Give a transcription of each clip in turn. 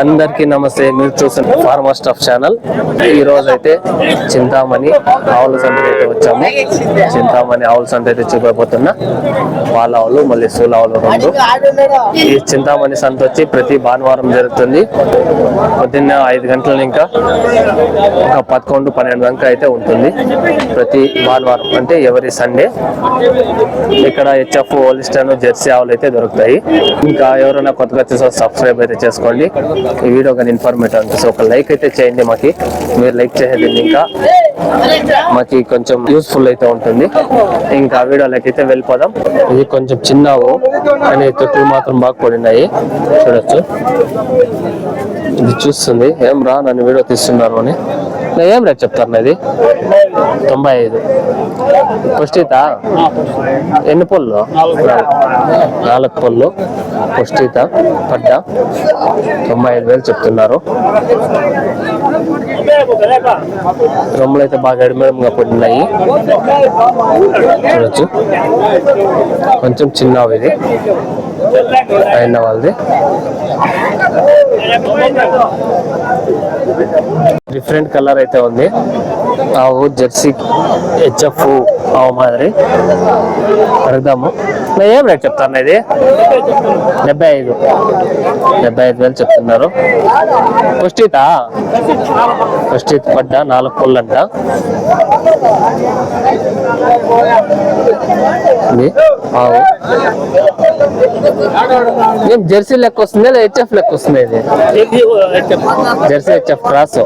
అందరికీ నమస్తే. మీరు చూసిన ఫార్మా స్టాఫ్ ఛానల్. ఈ రోజు అయితే చింతామణి ఆవుల సంత అయితే వచ్చాము. చింతామణి ఆవుల సంత అయితే చూపబోతున్నా పాల ఆవులు మళ్ళీ సూల ఆవులు రెండు. ఈ చింతామణి సంత వచ్చి ప్రతి భానువారం జరుగుతుంది. పొద్దున్న ఐదు గంటల ఇంకా ఒక పదకొండు పన్నెండు గంటల అయితే ఉంటుంది. ప్రతి భానువారం అంటే ఎవరి సండే. ఇక్కడ హెచ్ఎఫ్ ఓలిస్టన్ జెర్సీ ఆవులు అయితే దొరుకుతాయి. ఇంకా ఎవరైనా కొత్తగా చూసా సబ్స్క్రైబ్ అయితే చేసుకోండి. ఈ వీడియో కానీ ఇన్ఫర్మేటివ్ అనిపిస్తే ఒక లైక్ అయితే చేయండి మాకి. మీరు లైక్ చేసేది ఇంకా? మాకి కొంచెం యూస్ఫుల్ అయితే ఉంటుంది. ఇంకా వీడియోలోకి అయితే వెళ్ళిపోదాం. ఇది కొంచెం చిన్నవు కానీ తొట్టులు మాత్రం బాగా పడినాయి చూడొచ్చు. ఇది చూస్తుంది. ఏం రా నన్ను వీడియో తీస్తున్నారు అని. ఏం రేట్ చెప్తారు నాది? తొంభై ఐదు పుష్టిత ఎన్ని పళ్ళు నాలుగు. పళ్ళు పుష్టిత పడ్డ తొంభై ఐదు వేలు చెప్తున్నారు. రొమ్మలు అయితే బాగా ఎడిమేడంగా పడినాయి. చూడొచ్చు. కొంచెం చిన్నవి ఇది. అయిన వాళ్ళది. డిఫరెంట్ కలర్ అయితే ఉంది. ఆవు జెర్సీ హెచ్ఎఫ్ ఆవు మాదిరి. అడుగుదాము ఏం రేట్ చెప్తాను ఇది? డెబ్బై ఐదు. డెబ్బై ఐదు వేలు చెప్తున్నారు. పుష్టిత? పుష్టిత పడ్డ? నాలుగు పుల్లంట. ఇది ఆవు. ఏం జెర్సీ లెక్క వస్తుంది లేదా హెచ్ఎఫ్ లెక్క వస్తుంది ఇది? Jersey HF cross.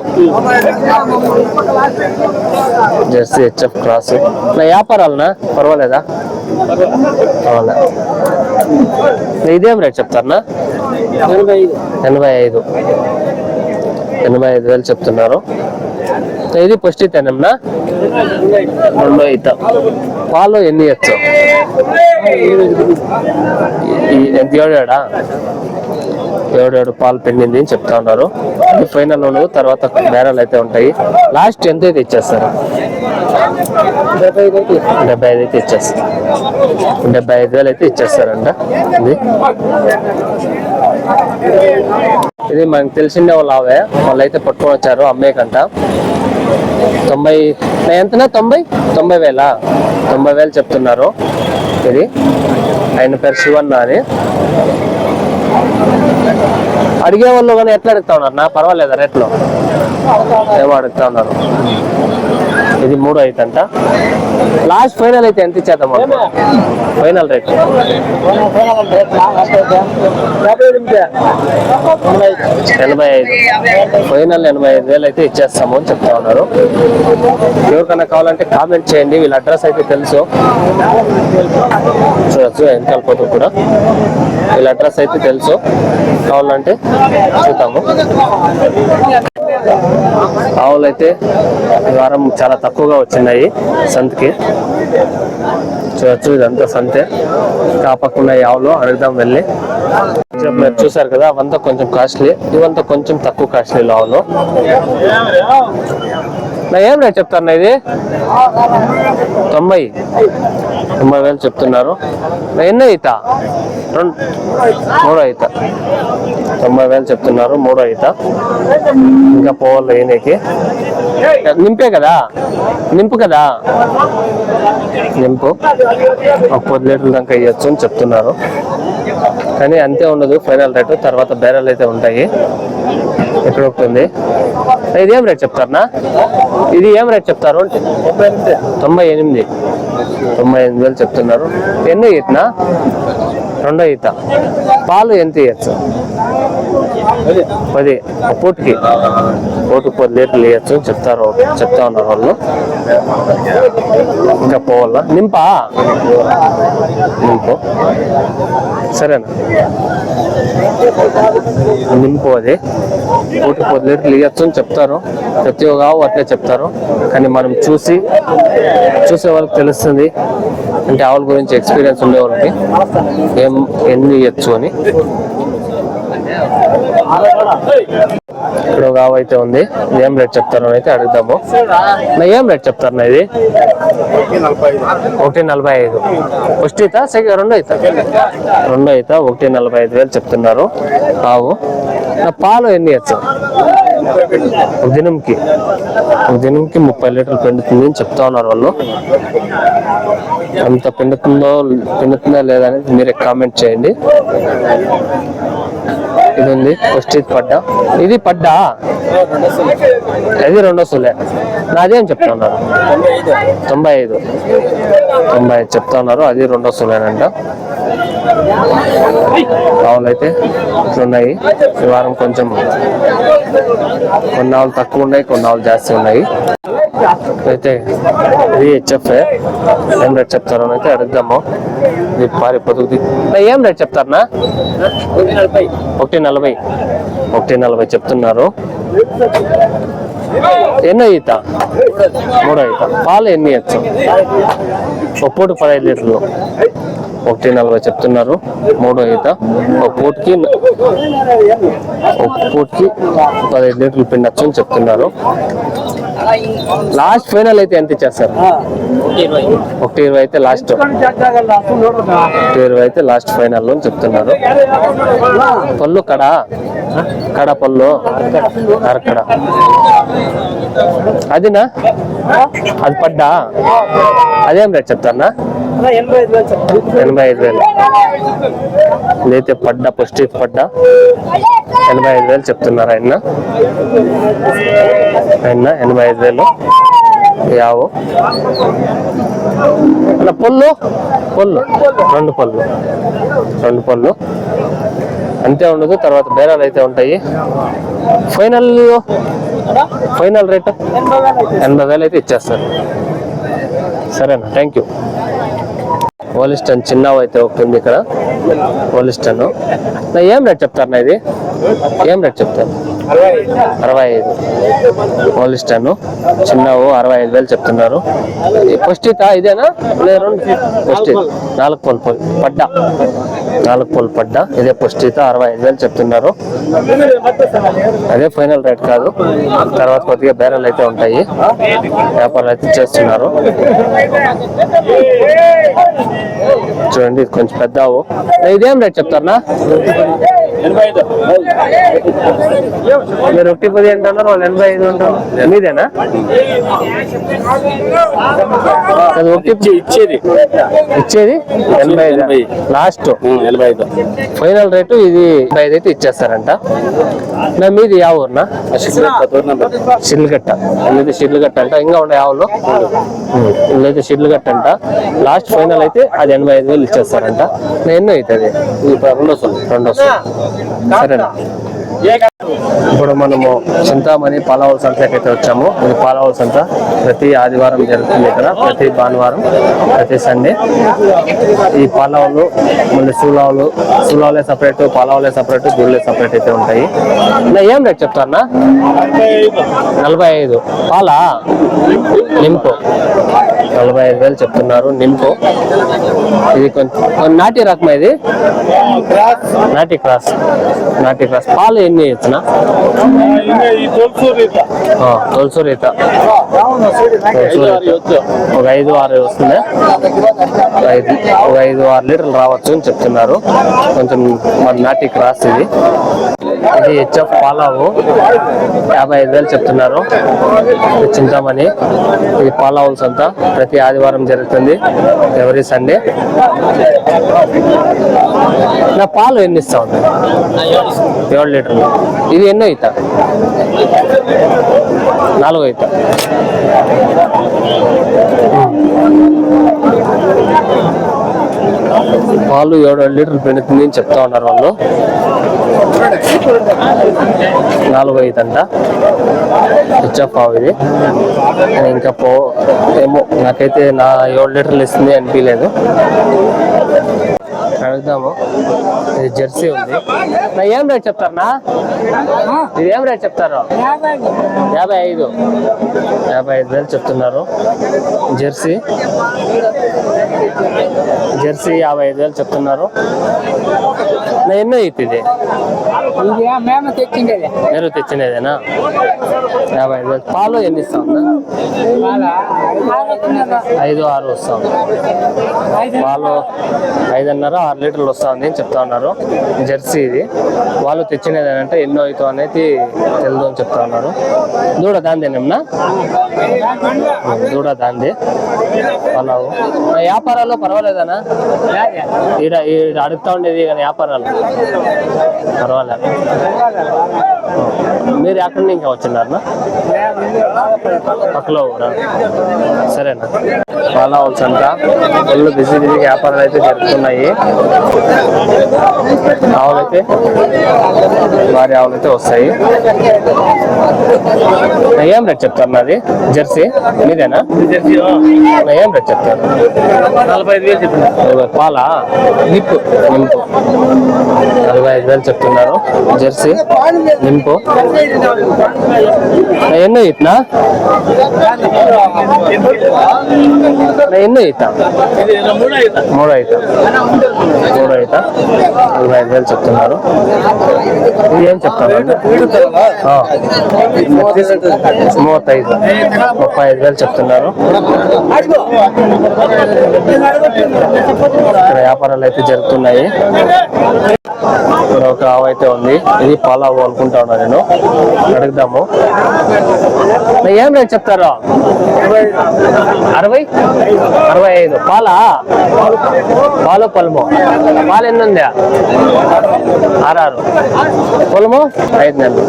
Jersey HF cross. నా వ్యాపారాలనా? పర్వాలేదా? పర్వాలేదు ఇదేం రేట్ చెప్తారనా ఎనభై ఐదు. ఎనభై ఐదు వేలు చెప్తున్నారు. ఇది పుష్టితేనమ్మా రెండో ఈత. పాలు ఎన్ని ఇచ్చు ఏడాడా? ఏడేడు పాలు పిండింది అని చెప్తా ఉన్నారు. ఫైనల్ తర్వాత బేరాలు అయితే ఉంటాయి. లాస్ట్ ఎంత అయితే ఇచ్చేస్తారు? డెబ్బై ఐదు అయితే ఇచ్చేస్తారు. డెబ్బై ఐదు వేలు అయితే ఇచ్చేస్తారంట. ఇది. ఇది మనకు తెలిసిన వాళ్ళు ఆవే. వాళ్ళు అయితే పట్టుకొని వచ్చారు అమ్మేకంట. తొంభై ఎంతనా? తొంభై? తొంభై వేలా? తొంభై వేలు చెప్తున్నారు. ఇది ఆయన పేరు శివన్న అని. అడిగే వాళ్ళు కానీ ఎట్లా అడుగుతా ఉన్నారు? నా పర్వాలేదా రేట్లో? ఏమో అడుగుతా ఉన్నారు. ఇది మూడు అయితంట. లాస్ట్ ఫైనల్ అయితే ఎంత ఇచ్చేద్దాం ఫైనల్ రేట్. ఎనభై ఐదు. ఫైనల్ ఎనభై ఐదు వేలు అయితే ఇచ్చేస్తాము అని చెప్తా ఉన్నారు. ఎవరికైనా కావాలంటే కామెంట్ చేయండి వీళ్ళ అడ్రస్ అయితే తెలుసు. చూడొచ్చు ఎంత పోతూ కూడా. వీళ్ళ అడ్రస్ అయితే తెలుసు. కావాలంటే చూద్దాము. ఆవులు అయితే ఈ వారం చాలా తక్కువగా వచ్చినాయి సంతకి. చూడచ్చు ఇదంతా సంతే. కాపకుండా ఈ ఆవులు అడుగుదాం వెళ్ళి. మీరు చూసారు కదా అవంతా కొంచెం కాస్ట్లీ. ఇవంతా కొంచెం తక్కువ కాస్ట్లీ ఆవులు. నా ఏం రేట్ చెప్తారు ఇది? తొంభై. తొంభై వేలు చెప్తున్నారు. ఎన్ని ఎన్నో ఈత? రెండు మూడో ఈత. తొంభై వేలు చెప్తున్నారు మూడో ఈత. ఇంకా పోవాలి ఈయనకి? నింపే కదా? నింపు కదా? నింపు ఒక పది లీటర్ల దాకా ఇవ్వచ్చు అని చెప్తున్నారు. కానీ అంతే ఉండదు ఫైనల్ రేటు తర్వాత బేరాలు అయితే ఉంటాయి. ఎక్కడ ఉంటుంది ఇది ఏం రేట్ చెప్తారనా ఇది ఏం రేట్ చెప్తారు? తొంభై ఎనిమిది. తొంభై ఎనిమిది వేలు చెప్తున్నారు. ఎన్నో ఈతనా? రెండో ఈత. పాలు ఎంత ఇవ్వచ్చు పది. అప్పటికి పూటకి పూటకి పది లీటర్లు అని చెప్తారు. చెప్తా ఉన్నారు వాళ్ళు. ఇంకా పోవాలా? నింపా? నింపు. సరేనా? నింపు అది. పూటకి పది లీటర్లు వేయచ్చు అని చెప్తారు. ప్రతి ఒక్క ఆవు అట్లే చెప్తారు. కానీ మనం చూసి చూసే వాళ్ళకి తెలుస్తుంది. అంటే ఆవుల గురించి ఎక్స్పీరియన్స్ ఉండే వాళ్ళకి ఏం ఎన్ని ఇవ్వచ్చు అని. ఇక్కడ ఒక ఆవు అయితే ఉంది. ఏం రేట్ చెప్తారు అయితే అడుగుదాము. నా ఏం రేట్ చెప్తారు ఇది? ఒకటి నలభై ఐదు. ఫస్ట్ అయితే సెకండ్ రెండో అవుతా రెండో అవుతా ఒకటి నలభై ఐదు వేలు చెప్తున్నారు ఆవు. నా పాలు ఎన్ని ఇచ్చు ఒక దినంకి. ఒక దినంకి ముప్పై లీటర్లు పెండుతుంది అని చెప్తా ఉన్నారు వాళ్ళు. అంత పిండుతుందో పిండుతుందా లేదా అనేది మీరే కామెంట్ చేయండి. ఇది ఉంది. ఫస్ట్ ఇది పడ్డా. ఇది పడ్డా? ఇది రెండో సులే. నాదేం చెప్తా ఉన్నారు? తొంభై ఐదు. తొంభై ఐదు చెప్తా ఉన్నారు. అది రెండో సులేనంట. ఆవులు అయితే ఇట్లున్నాయి. ఈ వారం కొంచెం కొన్ని ఆవులు తక్కువ ఉన్నాయి కొన్ని ఆవులు జాస్తి ఉన్నాయి. అయితే ఇది హెచ్ఎఫ్ ఏం రేట్ చెప్తారో అని అయితే అడుగుదాము. ఇది పారి పొదుగుది. ఏం రేట్ చెప్తారనా ఒకటి నలభై. ఒకటి నలభై చెప్తున్నారు. ఎన్నో ఈత? మూడో ఈత. పాలు ఎన్ని ఇచ్చు ఒప్పుడు పదహైదు లీటర్లు. ఒకటి నలభై చెప్తున్నారు. మూడో ఈత. ఒక పూటకి ఒక పూటకి పదిహేను లీటర్లు పిండొచ్చు అని చెప్తున్నారు. లాస్ట్ ఫైనల్ అయితే ఎంత ఇచ్చేస్తారు? ఒకటి ఇరవై అయితే లాస్ట్. ఒకటి ఇరవై అయితే లాస్ట్ ఫైనల్ అని చెప్తున్నారు. పళ్ళు కడ? కడ పళ్ళు. అరకడ. అదినా? అది పడ్డా? అదేం రేట్ చెప్తారా ఎనభై ఐదు వేలు. ఇదైతే పడ్డా ఫస్ట్ పడ్డా. ఎనభై ఐదు వేలు చెప్తున్నారు ఆయన. ఆయన ఎనభై ఐదు వేలు. యావు. అలా పొల్లు పొల్లు. రెండు పళ్ళు రెండు పళ్ళు అంతే ఉండదు తర్వాత బేరాలు అయితే ఉంటాయి. Final final rate? ఎనభై వేలు అయితే ఇచ్చేస్తారు. సరేనా థ్యాంక్ యూ. హోలిస్టన్ చిన్నవి అయితే ఒకటి ఉంది ఇక్కడ. హోలిస్టన్ ఏం రేట్ చెప్తారు నా ఇది? ఏం రేట్ చెప్తారు? అరవై ఐదు. హోలిస్టన్ చిన్నవు అరవై ఐదు వేలు చెప్తున్నారు. ఫస్ట్ ఇదేనా? లేదు రెండు ఫస్ట్ నాలుగు పడ్డా? నాలుగు పూలు పడ్డా. ఇదే పుష్టితో అరవై ఐదు వేలు చెప్తున్నారు. అదే ఫైనల్ రేట్ కాదు. తర్వాత కొద్దిగా బేరాలు అయితే ఉంటాయి. వ్యాపారాలు అయితే చేస్తున్నారు. చూడండి కొంచెం పెద్ద ఇదేం రేట్ చెప్తారా మీరు ఒకటి పది అంటున్నారు వాళ్ళు ఎనభై ఐదు అంటున్నారు. మీదేనా? అది ఒకటి ఇచ్చేది. ఇచ్చేది? ఎనభై ఐదు. లాస్ట్ ఎనభై ఐదు. ఫైనల్ రేటు ఇది ఎనభై ఐదు అయితే ఇచ్చేస్తారంట. నా మీది యా ఊరునా? షిల్గట్ట అనేది షిల్గట్ట అంట. ఇంకా ఉండే ఆవులు ఇదైతే షిల్గట్ట అంట. లాస్ట్ ఫైనల్ అయితే అది ఎనభై ఐదు వేలు ఇచ్చేస్తారంట. ఎన్నో అవుతుంది? రెండో రెండో సరేనా ఇప్పుడు మనము చింతామణి పాలవల సంతకి అయితే వచ్చాము ఇది పాలవల సంత ప్రతి ఆదివారం జరుగుతుంది ఇక్కడ ప్రతి భానువారం ప్రతి సండే. ఈ పాలవలు మళ్ళీ సూలావులు సూలావులే సపరేట్ పాలవలే సపరేట్ గుళ్ళే సపరేట్ అయితే ఉంటాయి. నా ఏం రేట్ చెప్తారన్నా నలభై ఐదు. పాలా? నింపు. నలభై ఐదు వేలు చెప్తున్నారు నింపు. ఇది కొంచెం నాటి రకమా ఇది? నాటి క్రాస్. నాటి క్రాస్. పాలు తొలసూరు ఈత ఒక ఐదు ఆరు వస్తుంది? ఒక ఐదు ఒక ఐదు ఆరు లీటర్లు రావచ్చు అని చెప్తున్నారు. కొంచెం మన నాటి క్రాస్ ఇది ఇది హెచ్ఎఫ్ పాలావు యాభై ఐదు వేలు చెప్తున్నారు. చింతామని చింతామణి. ఇది పాలావుల్స్ అంతా. ప్రతి ఆదివారం జరుగుతుంది. ఎవరీ సండే నా పాలు ఎన్ని ఇస్తా ఉంది ఏడు లీటర్లు. ఇది ఎన్నో అవుతా నాలుగో అవుతా పాలు ఏడు లీటర్లు పెడుతుంది అని చెప్తా ఉన్నారు వాళ్ళు. నాలుగు ఐదు అంట హెచ్ఎఫ్ పావు ఇది. ఇంకా పో ఏమో నాకైతే నా ఏడు లీటర్లు ఇస్తుంది అనిపించలేదు అడుగుదాము. ఇది జెర్సీ ఉంది. నా ఏం రేట్ చెప్తారనా ఇది ఏం రేట్ చెప్తారు? యాభై ఐదు. యాభై ఐదు. వేలు చెప్తున్నారు. జెర్సీ. జెర్సీ యాభై ఐదు వేలు చెప్తున్నారు. నా ఎన్నో అయితే ఇది? మేము తెచ్చిండేది. మీరు తెచ్చినదేనా? యాభై ఐదు వేలు. పాలు ఎన్ని ఇస్తా ఐదు ఆరు వస్తా ఉంది పాలు ఐదున్నర ఆరు లీటర్లు వస్తుంది అని చెప్తా ఉన్నారు. జెర్సీ ఇది. వాళ్ళు తెచ్చినది అంటే ఎన్నో అయితే అనేది తెలుదు అని చెప్తా ఉన్నారు. దూడ దాందేనేమన్నా దూడ దాంది. పలావు ఆ వ్యాపారాల్లో పర్వాలేదనా ఈడ ఈడ అడుగుతా ఉండేది కానీ వ్యాపారాలు. పర్వాలేదు మీరు ఎక్కడి నుంచి వచ్చినారనా పక్కలో ఊరా? సరేనా. పాల హౌస్ అంట ఫుల్ బిజీ బిజీ వ్యాపారాలు అయితే జరుగుతున్నాయి. ఆవులైతే భారీ ఆవులు అయితే వస్తాయి ఏం రేట్ చెప్తారు నాది? జెర్సీ? మీదేనా? ఏం రేట్ చెప్తారు? నలభై ఐదు వేలు చెప్పిన నలభై పాలా? నిప్పు నింపు. నలభై ఐదు వేలు చెప్తున్నారు. జెర్సీ? నింపు. ఎన్నో ఇట్నా ఎన్నో మూడు అవుతా మూడు అయితా మూడు అయితా నలభై ఐదు వేలు చెప్తున్నారు. చేస్తున్నారు. ఏం చెప్తారు మూవత్తైదు. ముప్పై ఐదు వేలు చెప్తున్నారు. ఇక్కడ వ్యాపారాలు అయితే జరుగుతున్నాయి. ఇక్కడ ఒక ఆవు అయితే ఉంది. ఇది పాలావు అనుకుంటా ఉన్నా నేను. అడుగుదాము. ఏం రేట్ చెప్తారు? అరవై? అరవై ఐదు. పాలా? పాలు పొలము. పాలు ఎన్ని ఉందా? ఆరు. పొలము? ఐదు నెలలు.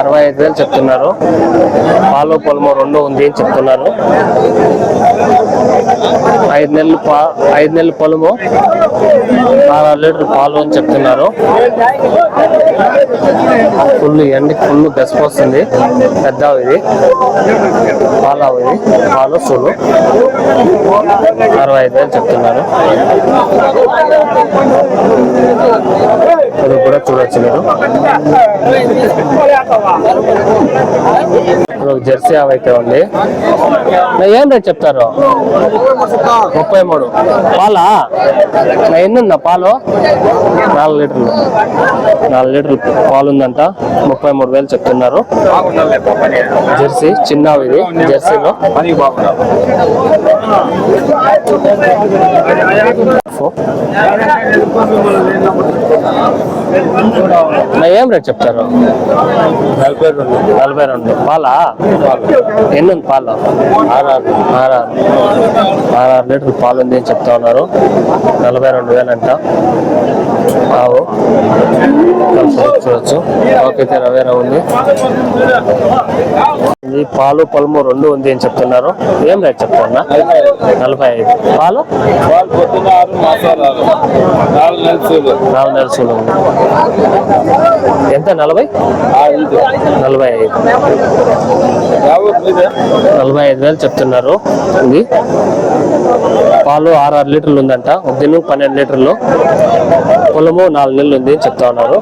అరవై ఐదు వేలు చెప్తున్నారు. పాలు పొలము రెండు ఉంది అని చెప్తున్నారు. ఐదు నెలలు పా ఐదు నెలలు పొలము ఆరు లీటర్ పాలు అని చెప్తున్నారు. ఫుల్ ఎండి ఫుల్ గసిపోస్తుంది పెద్ద ఇది. పాలావు ఇది. పాలు సులు అరవై ఐదు వేలు చెప్తున్నారు. అది కూడా చూడొచ్చు మీరు. ఒక జెర్సీ ఆవు అయితే ఉంది. ఏం రేట్ చెప్తారు? ముప్పై మూడు. పాలా? నా ఎన్ని ఉందా పాలు? నాలుగు లీటర్లు. నాలుగు లీటర్లు పాలు ఉందంట. ముప్పై మూడు వేలు చెప్తున్నారు. జెర్సీ చిన్నవి ఇది జెర్సీలో. ఏం రేట్ చెప్తారు? నలభై రెండు. నలభై రెండు. పాలా? ఎన్ని ఉంది పాలు? ఆరారు ఆరారు ఆరు లీటర్ పాలు ఉంది అని చెప్తా ఉన్నారు. నలభై రెండు వేలంట. ఆవు. చూడొచ్చు ఓకే రవేరా ఉంది. ఇది పాలు పొలము రెండు ఉంది అని చెప్తున్నారు. ఏం రేట్ చెప్తున్నా? నలభై ఐదు. పాలు? నాలుగు నెలలు నెలల సూలు ఉంది. ఎంత? నలభై? నలభై ఐదు. నలభై ఐదు వేలు చెప్తున్నారు. ఇది పాలు ఆరు ఆరు లీటర్లు ఉందంట. ఒక దినం పన్నెండు లీటర్లు. పొలము నాలుగు నెలలు ఉంది అని చెప్తా ఉన్నారు.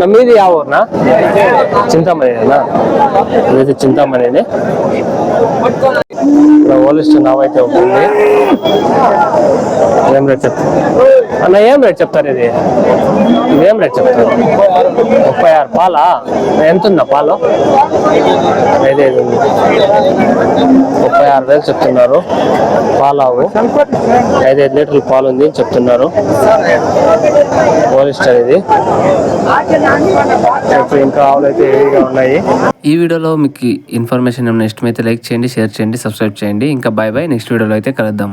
నా మీది యా ఊరునా? చింతామణినా మీది చింతామణినే. ఇక్కడ ఓలిస్ట్ నావైతే ఉంటుంది ఏం రేట్ చెప్తారు అన్న ఏం రేట్ చెప్తారు ఇది? ఏం రేట్ చెప్తారు? ముప్పై ఆరు పాలా? ఎంత ఉందా పాలు? ఐదైదు ఉంది. ముప్పై ఆరు వేలు చెప్తున్నారు. పాలావు. ఐదు లీటర్ల పాలు ఉంది అని చెప్తున్నారు. పోలిస్టర్ ఇది ఇంకా ఆవులు అయితే ఉన్నాయి. ఈ వీడియోలో మీకు ఇన్ఫర్మేషన్ ఏమైనా ఇష్టమైతే లైక్ చేయండి షేర్ చేయండి సబ్స్క్రైబ్ చేయండి ఇంకా బాయ్ బాయ్ నెక్స్ట్ వీడియోలో అయితే కలుద్దాం.